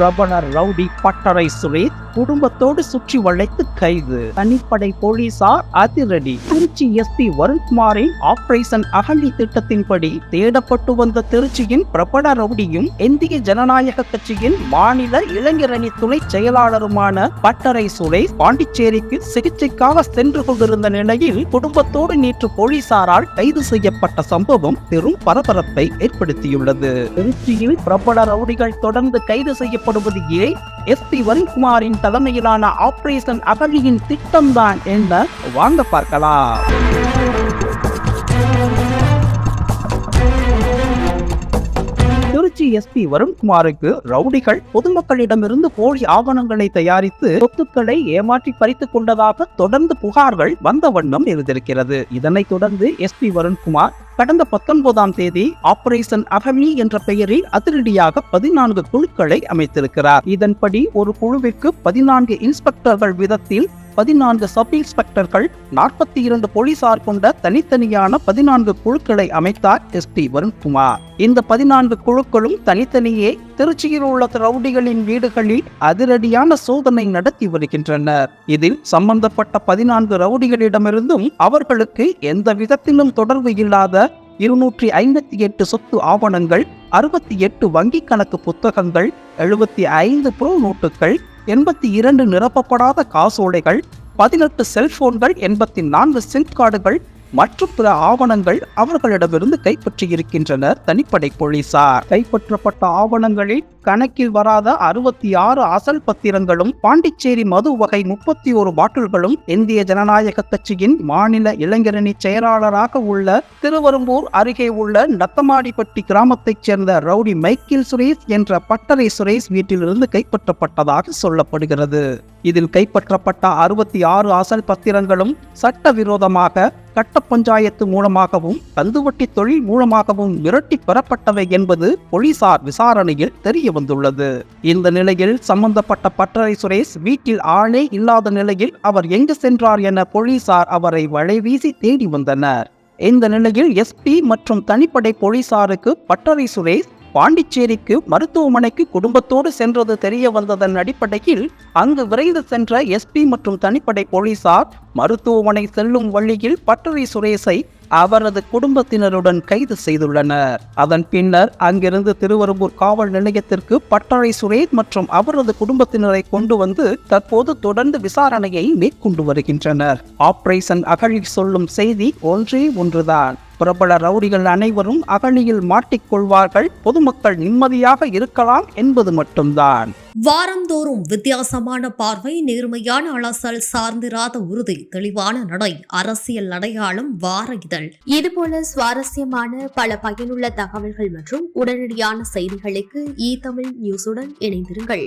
பிரபல ரவுடி பட்டறை சுரேஷ் குடும்பத்தோடு சுற்றி வளைத்து கைது. தனிப்படை போலீசார் அதிரடி. திருச்சி எஸ்பி வருண்குமாரின் ஆபரேஷன் அகழி திட்டத்தின்படி தேடப்பட்டு வந்த திருச்சியின் பிரபல ரவுடியும் இந்திய ஜனநாயக கட்சியின் மாநில இளைஞரணி துணை செயலாளருமான பட்டறை சுரேஷ் பாண்டிச்சேரிக்கு சிகிச்சைக்காக சென்று கொண்டிருந்த நிலையில் குடும்பத்தோடு நேற்று போலீசாரால் கைது செய்யப்பட்ட சம்பவம் பெரும் பரபரப்பை ஏற்படுத்தியுள்ளது. திருச்சியில் பிரபல ரவுடிகள் தொடர்ந்து கைது செய்யப்படுவது ஏன்? எஸ்பி வரிகுமாரின் தலைமையிலான ஆபரேஷன் அகலியின் திட்டம்தான் என்ற வாங்க பார்க்கலாம். திருச்சி எஸ்பி வருண்குமாருக்கு ரவுடிகள் பொதுமக்களிடமிருந்து போலி ஆவணங்களை தயாரித்து சொத்துக்களை ஏமாற்றி பறித்துக் கொண்டதாக தொடர்ந்து புகார்கள் வந்த வண்ணம் இருந்திருக்கிறது இதனைத் தொடர்ந்து எஸ்பி வருண்குமார் கடந்த பத்தொன்பதாம் தேதி ஆபரேஷன் அகமி என்ற பெயரில் அதிரடியாக பதினான்கு குழுக்களை அமைத்திருக்கிறார். இதன்படி ஒரு குழுவிற்கு பதினான்கு இன்ஸ்பெக்டர்கள் விதத்தில் பதினான்கு சப் இன்ஸ்பெக்டர்கள் நாற்பத்தி இரண்டு போலீசார் கொண்ட தனித்தனியான பதினான்கு குழுக்களை அமைத்தார் எஸ் பி வருண்குமார். இந்த பதினான்கு குழுக்களும் தனித்தனியே திருச்சியில் உள்ள ரவுடிகளின் வீடுகளில் அதிரடியான சோதனை நடத்தி வருகின்றனர். இதில் சம்பந்தப்பட்ட பதினான்கு ரவுடிகளிடமிருந்தும் அவர்களுக்கு எந்த விதத்திலும் தொடர்பு இல்லாத இருநூற்றி ஐம்பத்தி எட்டு சொத்து ஆவணங்கள் அறுபத்தி எட்டு வங்கி கணக்கு புத்தகங்கள் எழுபத்தி ஐந்து புரோ நோட்டுகள் எண்பத்தி இரண்டு நிரப்பப்படாத காசோலைகள் பதினெட்டு செல்போன்கள் எண்பத்தி நான்கு சிம் கார்டுகள் மற்றும் பிற ஆவணங்கள் அவர்களிடமிருந்து கைப்பற்றியிருக்கின்றனர் தனிப்படை போலீசார். கைப்பற்றப்பட்ட ஆவணங்களில் கணக்கில் வராத அறுபத்தி ஆறு அசல் பத்திரங்களும் பாண்டிச்சேரி மது வகை முப்பத்தி ஒரு பாட்டில்களும் இந்திய ஜனநாயக கட்சியின் மாநில இளைஞரணி செயலாளராக உள்ள திருவரும்பூர் அருகே உள்ள நத்தமாடிப்பட்டி கிராமத்தைச் சேர்ந்த ரவுடி மைக்கேல் சுரேஷ் என்ற பட்டறை சுரேஷ் வீட்டிலிருந்து கைப்பற்றப்பட்டதாக சொல்லப்படுகிறது. இதில் கைப்பற்றப்பட்ட அறுபத்தி ஆறு அசல் பத்திரங்களும் சட்டவிரோதமாக கட்ட பஞ்சாயத்து மூலமாகவும் கந்துவட்டி தொழில் மூலமாகவும் மிரட்டி பெறப்பட்டவை என்பது போலீசார் விசாரணையில் தெரிய வந்துள்ளது. இந்த நிலையில் சம்பந்தப்பட்ட பட்டறை சுரேஷ் வீட்டில் ஆளே இல்லாத நிலையில் அவர் எங்கு சென்றார் என போலீசார் அவரை வலைவீசி தேடி வந்தனர். இந்த நிலையில் எஸ்பி மற்றும் தனிப்படை போலீசாருக்கு பட்டறை சுரேஷ் பாண்டிச்சேரிக்கு மருத்துவமனைக்கு குடும்பத்தோடு சென்றது தெரிய வந்ததன் அடிப்படையில் அங்கு விரைந்து சென்ற எஸ்பி மற்றும் தனிப்படை போலீசார் மருத்துவமனை செல்லும் வழியில் பட்டறை சுரேஷை அவரது குடும்பத்தினருடன் கைது செய்துள்ளனர். அதன் பின்னர் அங்கிருந்து திருவரம்பூர் காவல் நிலையத்திற்கு பட்டறை சுரேத் மற்றும் அவரது குடும்பத்தினரை கொண்டு வந்து தற்போது தொடர்ந்து விசாரணையை மேற்கொண்டு வருகின்றனர். ஆபரேஷன் அகழி சொல்லும் செய்தி ஒன்றே ஒன்றுதான். பிரபல ரவுடிகள் அனைவரும் அகழியில் மாட்டிக்கொள்வார்கள். பொதுமக்கள் நிம்மதியாக இருக்கலாம் என்பது மட்டும்தான். வாரந்தோறும் வித்தியாசமான பார்வை நேர்மையான அலசல் சார்ந்திராத உறுதி தெளிவான நடை அரசியல் அடையாளம் வார இதழ். இதுபோல சுவாரஸ்யமான பல பயனுள்ள தகவல்கள் மற்றும் உடனடியான செய்திகளுக்கு இ தமிழ் நியூஸுடன் இணைந்திருங்கள்.